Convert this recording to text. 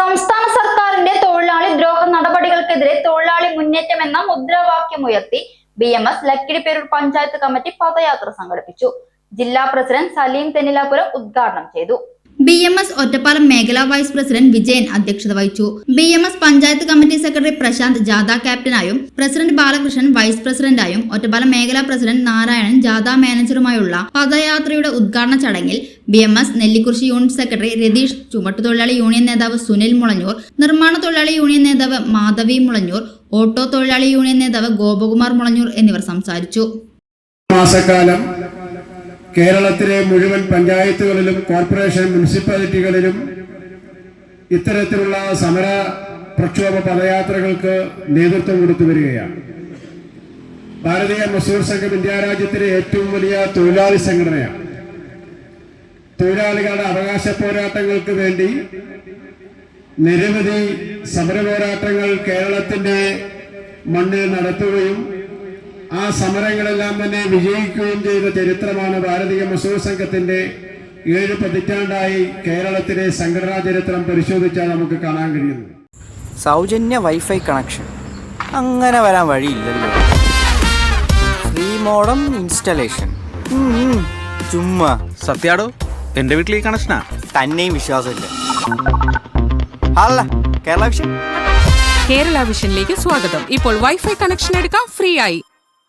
സംസ്ഥാന സർക്കാരിന്റെ തൊഴിലാളി ദ്രോഹ നടപടികൾക്കെതിരെ തൊഴിലാളി മുന്നേറ്റം എന്ന മുദ്രാവാക്യം ഉയർത്തി B M S Lakkidiperur panchayat committee പദയാത്ര സംഘടിപ്പിച്ചു. ജില്ലാ പ്രസിഡന്റ് സലീം തെന്നിലാപുരം ഉദ്ഘാടനം ചെയ്തു. ബി എം എസ് ഒറ്റപ്പാലം മേഖലാ വൈസ് പ്രസിഡന്റ് വിജയൻ അധ്യക്ഷത വഹിച്ചു. B M S panchayat committee secretary Prashanth ജാഥ ക്യാപ്റ്റനായും പ്രസിഡന്റ് ബാലകൃഷ്ണൻ വൈസ് പ്രസിഡന്റായും ഒറ്റപ്പാലം മേഖലാ പ്രസിഡന്റ് നാരായണൻ ജാഥ മാനേജറുമായുള്ള പദയാത്രയുടെ ഉദ്ഘാടന ചടങ്ങിൽ B M S Nellikurissi unit secretary Ratheesh ചുമട്ടുതൊഴിലാളി union നേതാവ് സുനിൽ മുളഞ്ഞൂർ നിർമ്മാണ തൊഴിലാളി യൂണിയൻ നേതാവ് മാധവി മുളഞ്ഞൂർ ഓട്ടോ തൊഴിലാളി യൂണിയൻ നേതാവ് ഗോപകുമാർ മുളഞ്ഞൂർ എന്നിവർ സംസാരിച്ചു. മാസക്കാലം കേരളത്തിലെ മുഴുവൻ പഞ്ചായത്തുകളിലും കോർപ്പറേഷൻ മുനിസിപ്പാലിറ്റികളിലും ഇത്തരത്തിലുള്ള സമര പ്രക്ഷോഭ പദയാത്രകൾക്ക് നേതൃത്വം കൊടുത്തു വരികയാണ്. ഭാരതീയ മസൂർ സംഘം ഇന്ത്യ രാജ്യത്തിലെ ഏറ്റവും വലിയ തൊഴിലാളി സംഘടനയാണ്. തൊഴിലാളികളുടെ അവകാശ പോരാട്ടങ്ങൾക്ക് വേണ്ടി നിരവധി സമര പോരാട്ടങ്ങൾ കേരളത്തിന്റെ മണ്ണിൽ നടത്തുകയും ആ സമരങ്ങളെല്ലാം തന്നെ വിജയിക്കുകയും ചെയ്ത ചരിത്രമാണ് ഭാരതീയ മസൂർ സംഘത്തിന്റെ ഏഴ് പതിറ്റാണ്ടായി കേരളത്തിലെ സംഘടനാ ചരിത്രം പരിശോധിച്ചാൽ നമുക്ക് കാണാൻ കഴിയുന്നത്. സൗജന്യ വൈഫൈ കണക്ഷൻ. അങ്ങനെ വരാൻ വഴിയില്ലല്ലോ. Free modem installation. ചുമ്മാ. സത്യാടോ എന്റെ വീട്ടിൽ ഈ കണക്ഷനാ? തന്നെയും വിശ്വാസമില്ല. അല്ല കേരള വിഷൻ. കേരള വിഷനിലേക്ക് സ്വാഗതം. ഇപ്പോൾ വൈഫൈ കണക്ഷൻ എടുക്കാം ഫ്രീ ആയി.